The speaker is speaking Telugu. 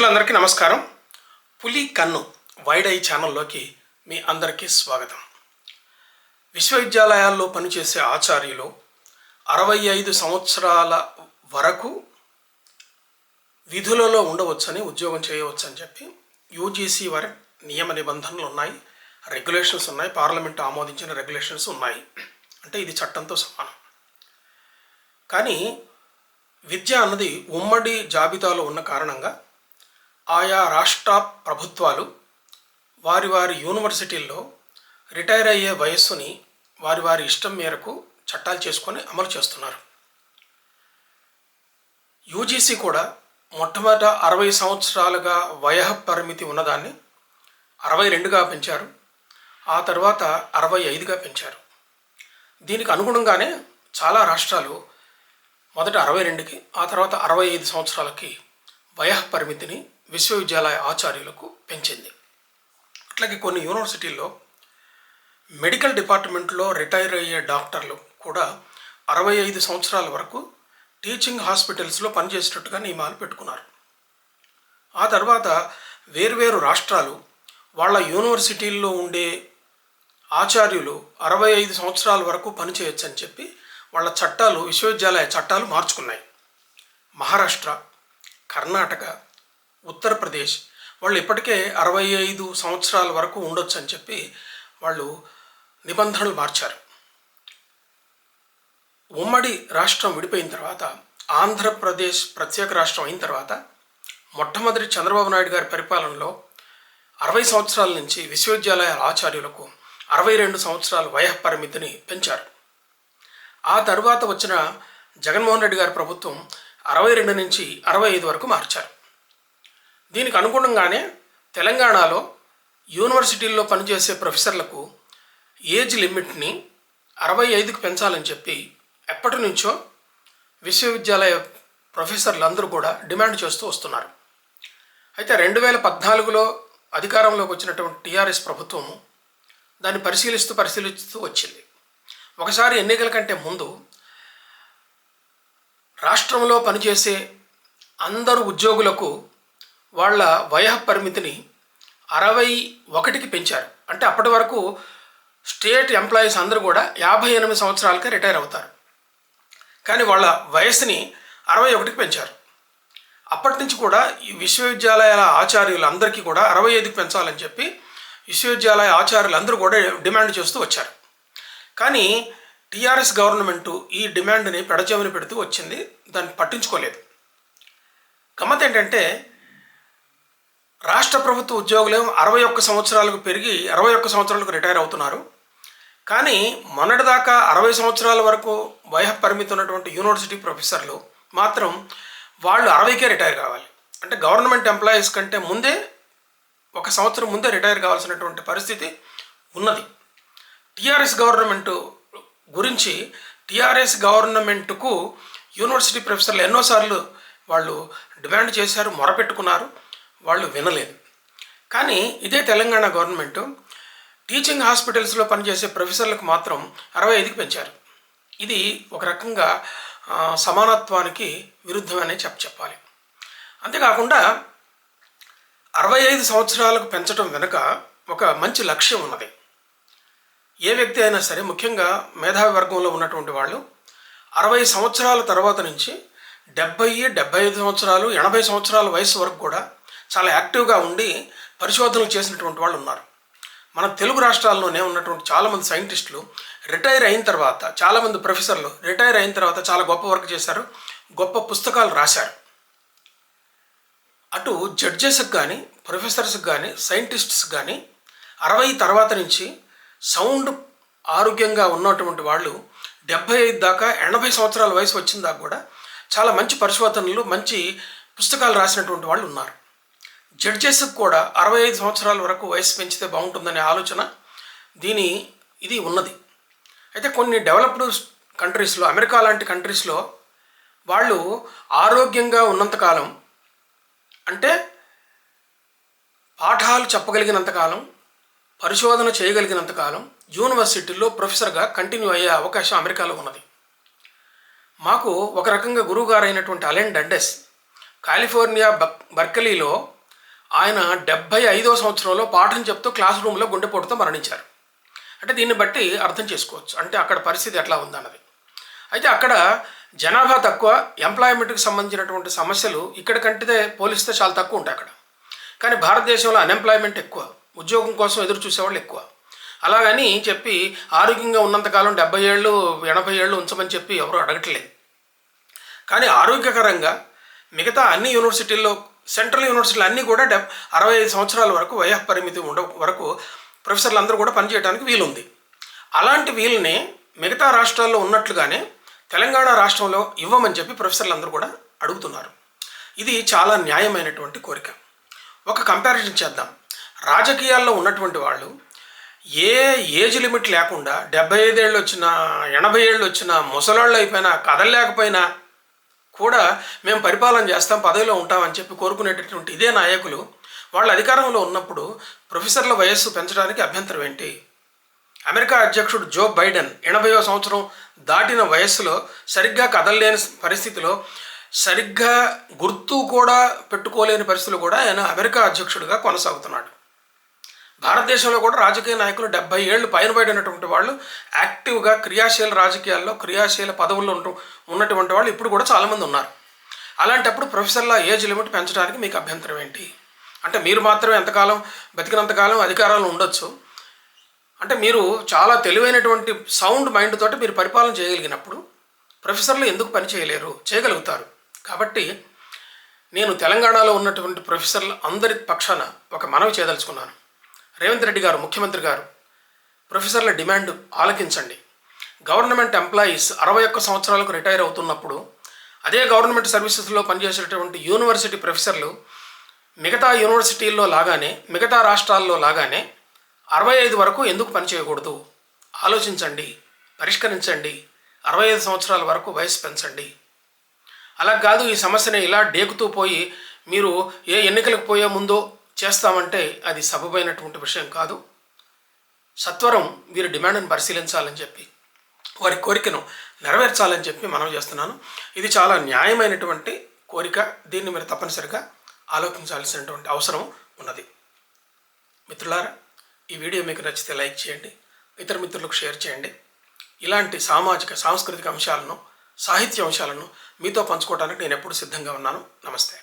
మిత్రులందరికీ నమస్కారం. పులి కన్ను వైడ్ ఐ ఛానల్లోకి మీ అందరికీ స్వాగతం. విశ్వవిద్యాలయాల్లో పనిచేసే ఆచార్యులు అరవై ఐదు సంవత్సరాల వరకు విధులలో ఉండవచ్చని ఉద్యోగం చేయవచ్చని చెప్పి యూజీసీ వారి నియమ నిబంధనలు ఉన్నాయి. రెగ్యులేషన్స్ ఉన్నాయి. పార్లమెంట్ ఆమోదించిన రెగ్యులేషన్స్ ఉన్నాయి. అంటే ఇది చట్టంతో సమానం. కానీ విద్య అన్నది ఉమ్మడి జాబితాలో ఉన్న కారణంగా ఆయా రాష్ట్ర ప్రభుత్వాలు వారి వారి యూనివర్సిటీల్లో రిటైర్ అయ్యే వయస్సుని వారి వారి ఇష్టం మేరకు చట్టాలు చేసుకొని అమలు చేస్తున్నారు. యూజీసీ కూడా మొట్టమొదట అరవై సంవత్సరాలుగా వయ పరిమితి ఉన్నదాన్ని అరవై రెండుగా పెంచారు. ఆ తర్వాత అరవై ఐదుగా పెంచారు. దీనికి అనుగుణంగానే చాలా రాష్ట్రాలు మొదట అరవై రెండుకి ఆ తర్వాత అరవై ఐదు సంవత్సరాలకి వయ పరిమితిని విశ్వవిద్యాలయ ఆచార్యులకు పెంచింది. అట్లాగే కొన్ని యూనివర్సిటీల్లో మెడికల్ డిపార్ట్మెంట్లో రిటైర్ అయ్యే డాక్టర్లు కూడా అరవై ఐదు సంవత్సరాల వరకు టీచింగ్ హాస్పిటల్స్లో పనిచేసేటట్టుగా నియమాలు పెట్టుకున్నారు. ఆ తర్వాత వేర్వేరు రాష్ట్రాలు వాళ్ళ యూనివర్సిటీల్లో ఉండే ఆచార్యులు అరవై ఐదు సంవత్సరాల వరకు పనిచేయొచ్చని చెప్పి వాళ్ళ చట్టాలు విశ్వవిద్యాలయ చట్టాలు మార్చుకున్నాయి. మహారాష్ట్ర కర్ణాటక ఉత్తరప్రదేశ్. వాళ్ళు ఇప్పటికే అరవై ఐదు సంవత్సరాల వరకు ఉండొచ్చు అని చెప్పి వాళ్ళు నిబంధనలు మార్చారు. ఉమ్మడి రాష్ట్రం విడిపోయిన తర్వాత ఆంధ్రప్రదేశ్ ప్రత్యేక రాష్ట్రం అయిన తర్వాత మొట్టమొదటి చంద్రబాబు నాయుడు గారి పరిపాలనలో అరవై సంవత్సరాల నుంచి విశ్వవిద్యాలయాల ఆచార్యులకు అరవై రెండు సంవత్సరాల వయః పరిమితిని పెంచారు. ఆ తరువాత వచ్చిన జగన్మోహన్ రెడ్డి గారి ప్రభుత్వం అరవై రెండు నుంచి అరవై ఐదు వరకు మార్చారు. దీనికి అనుగుణంగానే తెలంగాణలో యూనివర్సిటీల్లో పనిచేసే ప్రొఫెసర్లకు ఏజ్ లిమిట్ని అరవై ఐదుకు పెంచాలని చెప్పి ఎప్పటి నుంచో విశ్వవిద్యాలయ ప్రొఫెసర్లు అందరూ కూడా డిమాండ్ చేస్తూ వస్తున్నారు. అయితే రెండు వేల పద్నాలుగులో అధికారంలోకి వచ్చినటువంటి టీఆర్ఎస్ ప్రభుత్వము దాన్ని పరిశీలిస్తూ పరిశీలిస్తూ వచ్చింది. ఒకసారి ఎన్నికల కంటే ముందు రాష్ట్రంలో పనిచేసే అందరు ఉద్యోగులకు వాళ్ళ వయ పరిమితిని అరవై ఒకటికి పెంచారు. అంటే అప్పటి వరకు స్టేట్ ఎంప్లాయీస్ అందరూ కూడా యాభై ఎనిమిది సంవత్సరాలకే రిటైర్ అవుతారు. కానీ వాళ్ళ వయసుని అరవై ఒకటికి పెంచారు. అప్పటి నుంచి కూడా ఈ విశ్వవిద్యాలయాల ఆచార్యులందరికీ కూడా అరవై ఐదుకి పెంచాలని చెప్పి విశ్వవిద్యాలయ ఆచార్యులందరూ కూడా డిమాండ్ చేస్తూ వచ్చారు. కానీ టీఆర్ఎస్ గవర్నమెంటు ఈ డిమాండ్ని పెడచెవిని పెడుతూ వచ్చింది. దాన్ని పట్టించుకోలేదు. గమ్మత్ ఏంటంటే రాష్ట్ర ప్రభుత్వ ఉద్యోగులేమో అరవై ఒక్క సంవత్సరాలకు పెరిగి అరవై ఒక్క సంవత్సరాలకు రిటైర్ అవుతున్నారు. కానీ మొన్నటిదాకా అరవై సంవత్సరాల వరకు వయ పరిమితి ఉన్నటువంటి యూనివర్సిటీ ప్రొఫెసర్లు మాత్రం వాళ్ళు అరవైకే రిటైర్ కావాలి. అంటే గవర్నమెంట్ ఎంప్లాయీస్ కంటే ముందే ఒక సంవత్సరం ముందే రిటైర్ కావాల్సినటువంటి పరిస్థితి ఉన్నది. టీఆర్ఎస్ గవర్నమెంట్ గురించి టీఆర్ఎస్ గవర్నమెంట్కు యూనివర్సిటీ ప్రొఫెసర్లు ఎన్నోసార్లు వాళ్ళు డిమాండ్ చేశారు మొరపెట్టుకున్నారు. వాళ్ళు వినలేదు. కానీ ఇదే తెలంగాణ గవర్నమెంట్ టీచింగ్ హాస్పిటల్స్లో పనిచేసే ప్రొఫెసర్లకు మాత్రం అరవై ఐదుకి పెంచారు. ఇది ఒక రకంగా సమానత్వానికి విరుద్ధమనే చెప్ప చెప్పాలి. అంతేకాకుండా అరవై ఐదు సంవత్సరాలకు పెంచడం వెనుక ఒక మంచి లక్ష్యం ఉన్నది. ఏ వ్యక్తి అయినా సరే ముఖ్యంగా మేధావి వర్గంలో ఉన్నటువంటి వాళ్ళు అరవై సంవత్సరాల తర్వాత నుంచి డెబ్బై డెబ్బై ఐదు సంవత్సరాలు ఎనభై సంవత్సరాల వయసు వరకు కూడా చాలా యాక్టివ్గా ఉండి పరిశోధనలు చేసినటువంటి వాళ్ళు ఉన్నారు. మన తెలుగు రాష్ట్రాల్లోనే ఉన్నటువంటి చాలామంది సైంటిస్టులు రిటైర్ అయిన తర్వాత చాలామంది ప్రొఫెసర్లు రిటైర్ అయిన తర్వాత చాలా గొప్ప వర్క్ చేశారు గొప్ప పుస్తకాలు రాశారు. అటు జడ్జెస్కి కానీ ప్రొఫెసర్స్కి కానీ సైంటిస్ట్స్కి కానీ అరవై తర్వాత నుంచి సౌండ్ ఆరోగ్యంగా ఉన్నటువంటి వాళ్ళు డెబ్బై ఐదు దాకా ఎనభై సంవత్సరాల వయసు వచ్చిన దాకా కూడా చాలా మంచి పరిశోధనలు మంచి పుస్తకాలు రాసినటువంటి వాళ్ళు ఉన్నారు. జడ్జెస్కి కూడా అరవై ఐదు సంవత్సరాల వరకు వయసు పెంచితే బాగుంటుందనే ఆలోచన దీని ఇది ఉన్నది. అయితే కొన్ని డెవలప్డ్ కంట్రీస్లో అమెరికా లాంటి కంట్రీస్లో వాళ్ళు ఆరోగ్యంగా ఉన్నంతకాలం అంటే పాఠాలు చెప్పగలిగినంతకాలం పరిశోధన చేయగలిగినంతకాలం యూనివర్సిటీల్లో ప్రొఫెసర్గా కంటిన్యూ అయ్యే అవకాశం అమెరికాలో ఉన్నది. మాకు ఒక రకంగా గురువుగారైనటువంటి అలెన్ డండెస్ కాలిఫోర్నియా బ బర్కలీలో ఆయన డెబ్భై ఐదో సంవత్సరంలో పాఠం చెప్తూ క్లాస్ రూమ్లో గుండెపోటుతో మరణించారు. అంటే దీన్ని బట్టి అర్థం చేసుకోవచ్చు. అంటే అక్కడ పరిస్థితి ఎట్లా ఉందన్నది. అయితే అక్కడ జనాభా తక్కువ ఎంప్లాయ్మెంట్కి సంబంధించినటువంటి సమస్యలు ఇక్కడ కంటే పోలిస్తే చాలా తక్కువ ఉంటాయి అక్కడ. కానీ భారతదేశంలో అన్ఎంప్లాయ్మెంట్ ఎక్కువ ఉద్యోగం కోసం ఎదురు చూసేవాళ్ళు ఎక్కువ. అలాగని చెప్పి ఆరోగ్యంగా ఉన్నంతకాలం డెబ్బై ఏళ్ళు ఎనభై ఏళ్ళు ఉంచమని చెప్పి ఎవరు అడగట్లేదు. కానీ ఆరోగ్యకరంగా మిగతా అన్ని యూనివర్సిటీల్లో సెంట్రల్ యూనివర్సిటీలు అన్నీ కూడా డెబ్ అరవై ఐదు సంవత్సరాల వరకు వయో పరిమితి ఉండ వరకు ప్రొఫెసర్లు అందరూ కూడా పనిచేయడానికి వీలుంది. అలాంటి వీలుని మిగతా రాష్ట్రాల్లో ఉన్నట్లుగానే తెలంగాణ రాష్ట్రంలో ఇవ్వమని చెప్పి ప్రొఫెసర్లు అందరూ కూడా అడుగుతున్నారు. ఇది చాలా న్యాయమైనటువంటి కోరిక. ఒక కంపారిజన్ చేద్దాం. రాజకీయాల్లో ఉన్నటువంటి వాళ్ళు ఏ ఏజ్ లిమిట్ లేకుండా డెబ్బై ఐదేళ్ళు వచ్చినా ఎనభై ఏళ్ళు వచ్చినా ముసలాళ్ళు అయిపోయినా కదలలేకపోయినా కూడా మేము పరిపాలన చేస్తాం పదవిలో ఉంటామని చెప్పి కోరుకునేటటువంటి ఇదే నాయకులు వాళ్ళు అధికారంలో ఉన్నప్పుడు ప్రొఫెసర్ల వయస్సు పెంచడానికి అభ్యంతరం ఏంటి? అమెరికా అధ్యక్షుడు జో బైడెన్ ఎనభైవ సంవత్సరం దాటిన వయస్సులో సరిగ్గా కదలలేని పరిస్థితిలో సరిగ్గా గుర్తు కూడా పెట్టుకోలేని పరిస్థితులు కూడా ఆయన అమెరికా అధ్యక్షుడిగా కొనసాగుతున్నాడు. భారతదేశంలో కూడా రాజకీయ నాయకులు డెబ్బై ఏళ్ళు పైన పడినటువంటి వాళ్ళు యాక్టివ్గా క్రియాశీల రాజకీయాల్లో క్రియాశీల పదవుల్లో ఉంటూ ఉన్నటువంటి వాళ్ళు ఇప్పుడు కూడా చాలామంది ఉన్నారు. అలాంటప్పుడు ప్రొఫెసర్ల ఏజ్ లిమిట్ పెంచడానికి మీకు అభ్యంతరం ఏంటి? అంటే మీరు మాత్రమే ఎంతకాలం బతికినంతకాలం అధికారాలు ఉండొచ్చు. అంటే మీరు చాలా తెలివైనటువంటి సౌండ్ మైండ్ తోటి మీరు పరిపాలన చేయగలిగినప్పుడు ప్రొఫెసర్లు ఎందుకు పని చేయలేరు? చేయగలుగుతారు. కాబట్టి నేను తెలంగాణలో ఉన్నటువంటి ప్రొఫెసర్లు అందరి పక్షాన ఒక మనవి చేయదలుచుకున్నాను. రేవంత్ రెడ్డి గారు ముఖ్యమంత్రి గారు ప్రొఫెసర్ల డిమాండ్ ఆలకించండి. గవర్నమెంట్ ఎంప్లాయీస్ అరవై ఒక్క సంవత్సరాలకు రిటైర్ అవుతున్నప్పుడు అదే గవర్నమెంట్ సర్వీసెస్లో పనిచేసేటటువంటి యూనివర్సిటీ ప్రొఫెసర్లు మిగతా యూనివర్సిటీల్లో లాగానే మిగతా రాష్ట్రాల్లో లాగానే అరవై ఐదు వరకు ఎందుకు పనిచేయకూడదు ఆలోచించండి పరిష్కరించండి అరవై ఐదు సంవత్సరాల వరకు వయసు పెంచండి. అలా కాదు ఈ సమస్యని ఇలా డేకుతూ పోయి మీరు ఏ ఎన్నికలకు పోయే ముందో చేస్తామంటే అది సబబైనటువంటి విషయం కాదు. సత్వరం వీరి డిమాండ్ను పరిశీలించాలని చెప్పి వారి కోరికను నెరవేర్చాలని చెప్పి మనం చేస్తున్నాను. ఇది చాలా న్యాయమైనటువంటి కోరిక. దీన్ని మీరు తప్పనిసరిగా ఆలోచించాల్సినటువంటి అవసరం ఉన్నది. మిత్రులారా ఈ వీడియో మీకు నచ్చితే లైక్ చేయండి ఇతర మిత్రులకు షేర్ చేయండి. ఇలాంటి సామాజిక సాంస్కృతిక అంశాలను సాహిత్య అంశాలను మీతో పంచుకోవడానికి నేను ఎప్పుడు సిద్ధంగా ఉన్నాను. నమస్తే.